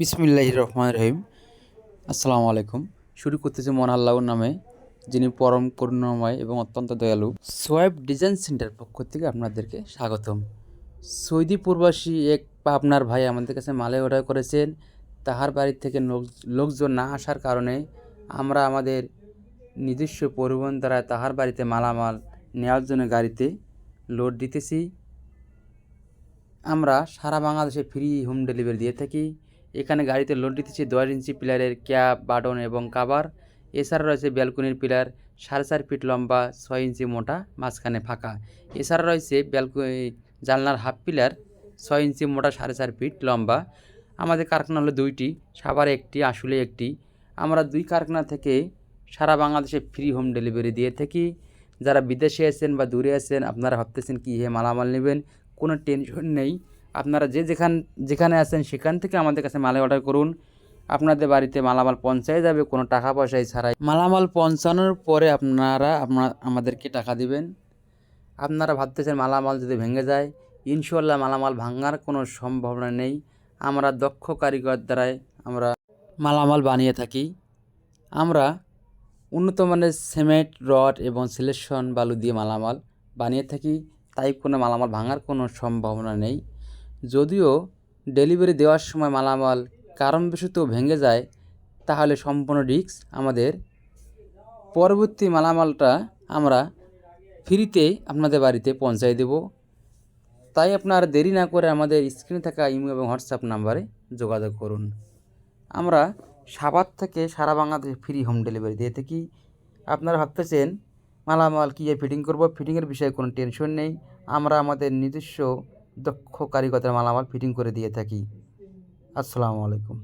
বিসমিল্লাহ রহমান রহিম। আসসালামু আলাইকুম। শুরু করতেছি মন আল্লাহর নামে, যিনি পরম করুণাময় এবং অত্যন্ত দয়ালু। সোয়েব ডিজাইন সেন্টার পক্ষ থেকে আপনাদেরকে স্বাগতম। সৌদি প্রবাসী এক পাবনার ভাই আমাদের কাছে মালে অর্ডার করেছেন। তাহার বাড়ির থেকে লোক, লোকজন না আসার কারণে আমরা আমাদের নিজস্ব পরিবহন দ্বারা তাহার বাড়িতে মালামাল নেওয়ার জন্য গাড়িতে লোড দিতেছি। আমরা সারা বাংলাদেশে ফ্রি হোম ডেলিভারি দিয়ে থাকি। এখানে গাড়িতে লোড দিতেছে দশ ইঞ্চি পিলারের ক্যাপ, বাটন এবং কাভার। এছাড়া রয়েছে ব্যালকনির পিলার, সাড়ে চার ফিট লম্বা, ছয় ইঞ্চি মোটা, মাঝখানে ফাঁকা। এছাড়া রয়েছে ব্যালকনি, জানলার হাফ পিলার, ছয় ইঞ্চি মোটা, সাড়ে চার ফিট লম্বা। আমাদের কারখানা হলো দুইটি, সাভারে একটি আসলে একটি। আমরা দুই কারখানা থেকে সারা বাংলাদেশে ফ্রি হোম ডেলিভারি দিয়ে থাকি। যারা বিদেশে আছেন বা দূরে আছেন, আপনারা ভাবতেছেন কী হে মালামাল নেবেন? কোনো টেনশন নেই। আপনারা যে যেখান, যেখানে আছেন সেখান থেকে আমাদের কাছে মালে অর্ডার করুন। আপনাদের বাড়িতে মালামাল পৌঁছায় যাবে, কোনো টাকা পয়সাই ছাড়াই। মালামাল পৌঁছানোর পরে আপনারা, আপনার, আমাদেরকে টাকা দিবেন। আপনারা ভাবতেছেন মালামাল যদি ভেঙে যায় ইনশাল্লাহ মালামাল ভাঙার কোনো সম্ভাবনা নেই। আমরা দক্ষ কারিগর দ্বারাই আমরা মালামাল বানিয়ে থাকি। আমরা উন্নত মানের সিমেন্ট, রড এবং সিলেকশন বালু দিয়ে মালামাল বানিয়ে থাকি। তাই কোনো মালামাল ভাঙার কোনো সম্ভাবনা নেই। যদিও ডেলিভারি দেওয়ার সময় মালামাল কারণবশত ভেঙে যায়, তাহলে সম্পূর্ণ রিস্ক আমাদের। পরবর্তী মালামালটা আমরা ফ্রিতে আপনাদের বাড়িতে পৌঁছাই দেব। তাই আপনার দেরি না করে আমাদের স্ক্রিনে থাকা ইমো এবং হোয়াটসঅ্যাপ নাম্বারে যোগাযোগ করুন। আমরা সাভার থেকে সারা বাংলাদেশে ফ্রি হোম ডেলিভারি দিয়ে থাকি। আপনারা ভাবতেছেন, মালামাল কী ফিটিং করব? ফিটিংয়ের বিষয়ে কোনো টেনশন নেই। আমরা আমাদের নিজস্ব দক্ষ কারিগরের মালামাল ফিটিং করে দিয়ে থাকি। আসসালামু আলাইকুম।